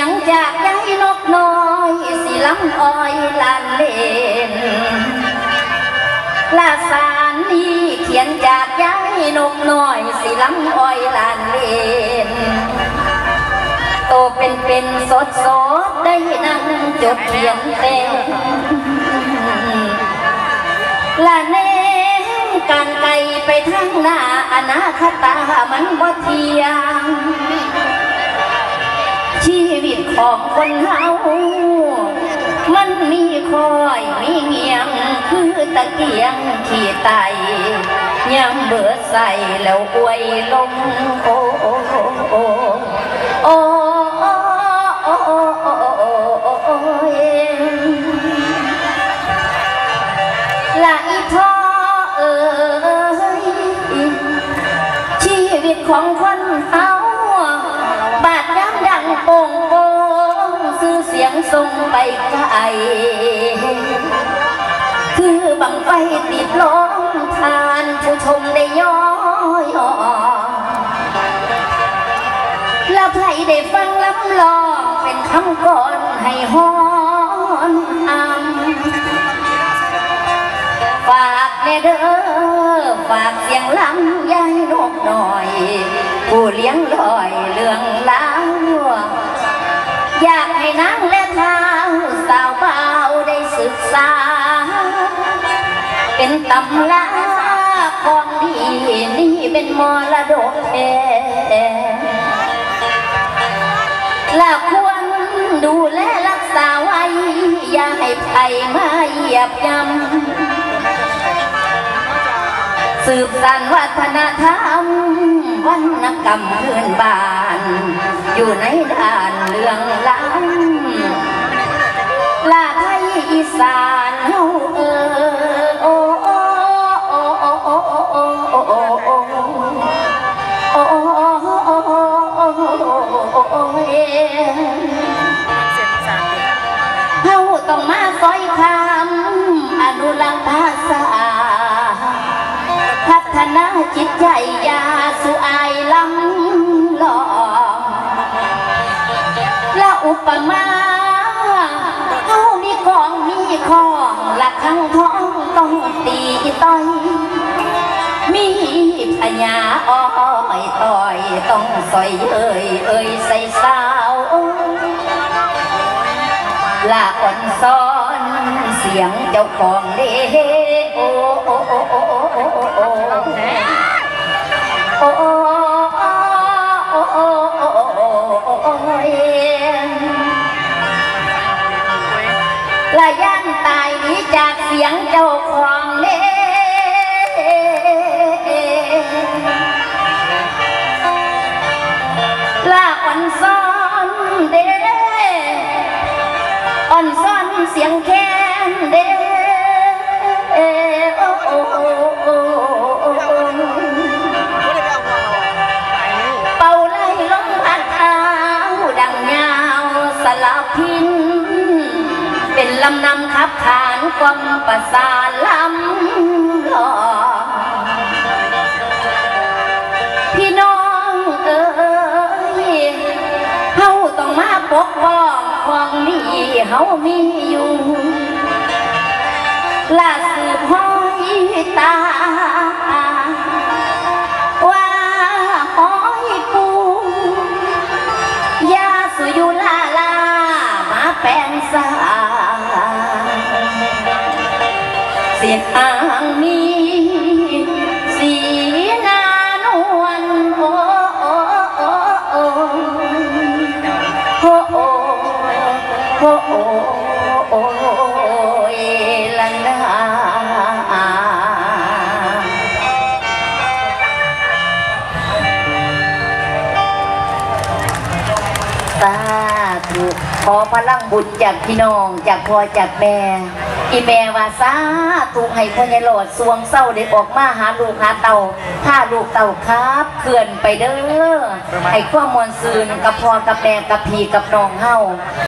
ยงจากยายนกน้อยสิลำอ้อยลานเลนลาสารนี้เขียนจากยายนกน้อยสิลำอ้อยลานเลนโตเป็นเป็นสดสดได้นั่งจดเขียนเต็มละเนการไกลไปทางหน้าอนาคตามันบ่เทียง องคนเฮามันมีคอยมีเงียงคือตะเกียงขี่ไตยังเบิดใส่แล้วอวยลงโอ้ สื่อเสียงส่งไปไกลคือบังไฟติดล้อมทานผู้ชมได้ย้อยอละใครได้ฟังลำลองเป็นคำก่อนให้ฮอนอำฝากแม่เด้อฝากเสียงลำยายนกหน่อย ผู้เลี้ยงลอยเรื่องล่าวอยากให้นางแล เป็นตำลาของดีนี่เป็นมรดกแท้และควรดูแลรักษาไว้ อย่าให้ใครมาเหยียบย่ำสืบสานวัฒนธรรมวรรณกรรมพื้นบ้าน อยู่ในด้านเรื่องล้ำลาไทยอีสาน เฮาต้องมาซอยคำอนุรักษ์ภาษา พัฒนาจิตใจยาสุอายลำหลอและอุปมาเขามีกองมีของละคังท้องต้องตีต้อย พญาอ้อยต่อยต้องสอยเอ่ยเอ่ยใส่สาวลาอ่อนซ้อนเสียงเจ้าของเด้โอ้โอ้โอ้โอ้โอ้โอ้โอ้โอ้โอ้โอ้โอ้โอ้โอ้ละย่านตายหนีจากเสียงเจ้าของ อนซ่อนเสียงแค้นเด้โอ้เป่าไล่ลมพัดเท้าดังยาวสลับพิน เป็นลำนำขับขานความประสานลำหลอพี่น้องเอ้ยเฮาต้องมาปกป้องของ hầu hấu mi dù là sự hối ta qua hỏi cu gia sự dù la la má bèn xa diệt an mi สาธุขอพลังบุญจากพี่น้องจากพ่อจากแม่อีแม่ว่าสาธุให้พ่อใหญ่โลดสวงเศร้าได้ออกมาหาลูกหาเต่าถ้าลูกเต่าครับเขื่อนไปเด้อให้ข้ามมวลซืนกับพ่อกับแม่กับพี่กับน้องเฮา